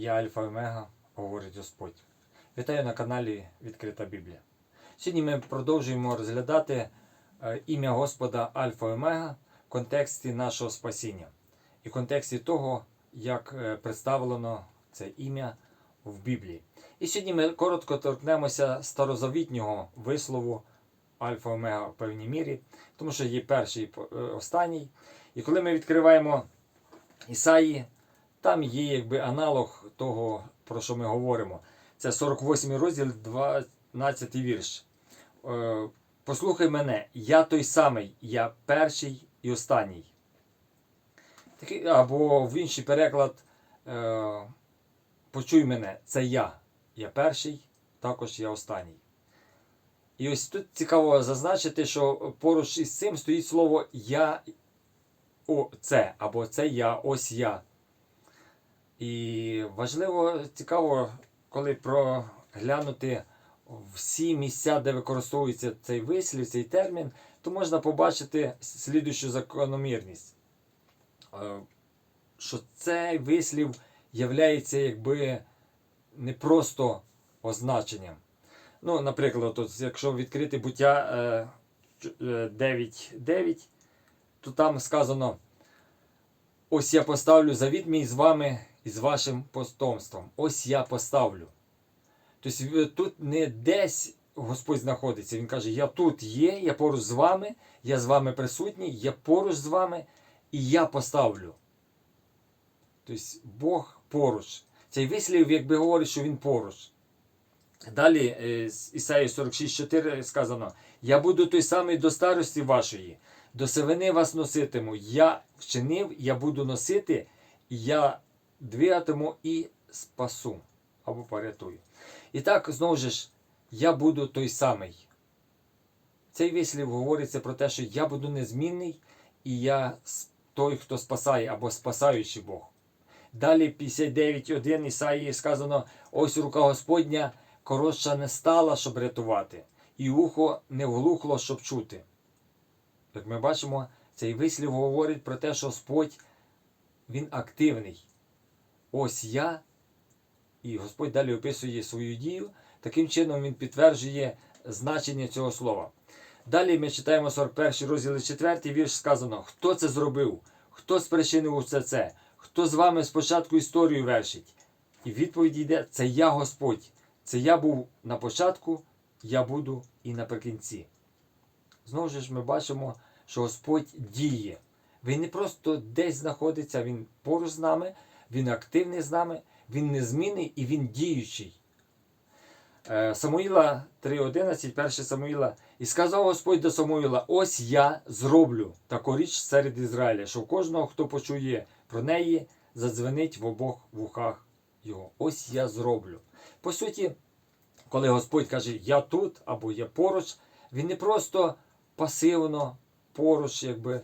Я Альфа Омега, говорить Господь. Вітаю на каналі Відкрита Біблія. Сьогодні ми продовжуємо розглядати е, ім'я Господа Альфа Омега в контексті нашого спасіння і в контексті того, як е, представлено це ім'я в Біблії. І сьогодні ми коротко торкнемося старозавітнього вислову Альфа Омега в певній мірі, тому що є перший і е, останній. І коли ми відкриваємо Ісаї, там є якби аналог того, про що ми говоримо. Це 48 розділ, 12 вірш. Е, Послухай мене, я той самий, я перший і останній. Або в інший переклад е, Почуй мене, це я. Я перший, також я останній. І ось тут цікаво зазначити, що поруч із цим стоїть слово Я о, це або це я, ось я. І важливо, цікаво, коли проглянути всі місця, де використовується цей вислів, цей термін, то можна побачити слідущу закономірність. Е, Що цей вислів являється якби не просто означенням. Ну, наприклад, от, якщо відкрити буття е, 9.9, то там сказано: ось я поставлю завіт мій з вами з вашим потомством. Ось я поставлю. Тобто тут не десь Господь знаходиться. Він каже: Я тут є, я поруч з вами, я з вами присутній, я поруч з вами і я поставлю. Тобто Бог поруч. Цей вислів, якби говорить, що він поруч. Далі е, з Ісаї 46,4 сказано: Я буду той самий до старості вашої, до сивини вас носитиму. Я вчинив, я буду носити, і я двигатиму і спасу або порятую. І так, знову ж, я буду той самий. Цей вислів говориться про те, що я буду незмінний, і я той, хто спасає, або спасаючий Бог. Далі 59.1 Ісаїї сказано: ось рука Господня коротша не стала, щоб рятувати, і ухо не вглухло, щоб чути. Як ми бачимо, цей вислів говорить про те, що Господь він активний. Ось я, і Господь далі описує свою дію. Таким чином він підтверджує значення цього слова. Далі ми читаємо 41 розділ 4 вірш сказано: Хто це зробив? Хто спричинив усе це? Хто з вами спочатку історію вершить? І відповідь йде: це я Господь. Це я був на початку, я буду і наприкінці. Знову ж ми бачимо, що Господь діє. Він не просто десь знаходиться, Він поруч з нами, Він активний з нами, Він незмінний і Він діючий. Е, Самуїла 3.11, 1 Самуїла. І сказав Господь до Самуїла: Ось я зроблю таку річ серед Ізраїля, що кожного, хто почує про неї, задзвенить в обох вухах його. Ось я зроблю. По суті, коли Господь каже Я тут або я поруч, він не просто пасивно поруч, якби,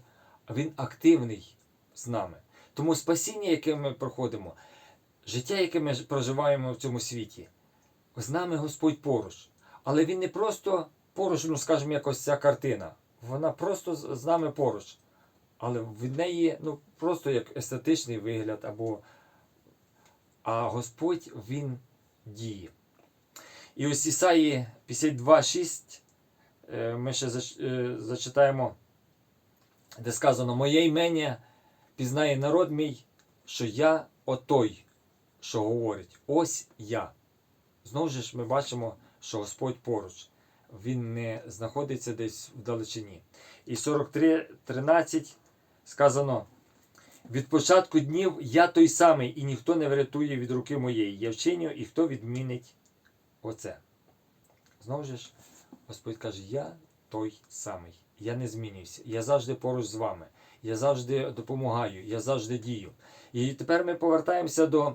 а він активний з нами. Тому спасіння, яке ми проходимо, життя, яке ми проживаємо в цьому світі, з нами Господь поруч. Але Він не просто поруч, ну скажімо, якось ця картина. Вона просто з нами поруч. Але від неї ну, просто як естетичний вигляд, або а Господь Він діє. І ось Ісаї 52,6 е, ми ще е, зачитаємо, де сказано: Моє імення пізнає народ мій, що я отой, що говорить. Ось я. Знову ж ми бачимо, що Господь поруч. Він не знаходиться десь вдалечині. І 43.13 сказано: від початку днів я той самий, і ніхто не врятує від руки моєї. Я вчиню, і хто відмінить оце. Знову ж, Господь каже: Я той самий. Я не змінююся. Я завжди поруч з вами. Я завжди допомагаю, я завжди дію. І тепер ми повертаємося до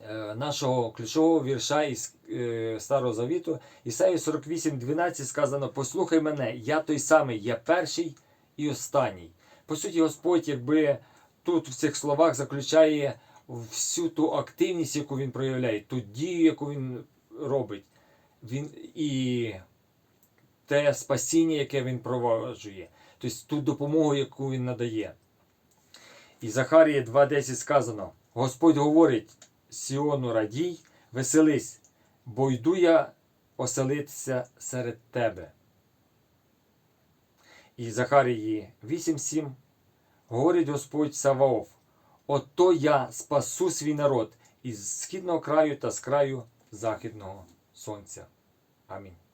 е, нашого ключового вірша із е, Старого Завіту. Ісаї 48.12 сказано: Послухай мене, я той самий, я перший і останній. По суті, Господь, якби тут в цих словах заключає всю ту активність, яку він проявляє, ту дію, яку він робить. Він і те спасіння, яке він проваджує, тобто ту допомогу, яку він надає. І Захарії 2.10 сказано: Господь говорить, Сіону радій, веселись, бо йду я оселитися серед тебе. І Захарії 8.7 говорить Господь Саваоф, ото я спасу свій народ із східного краю та з краю західного сонця. Амінь.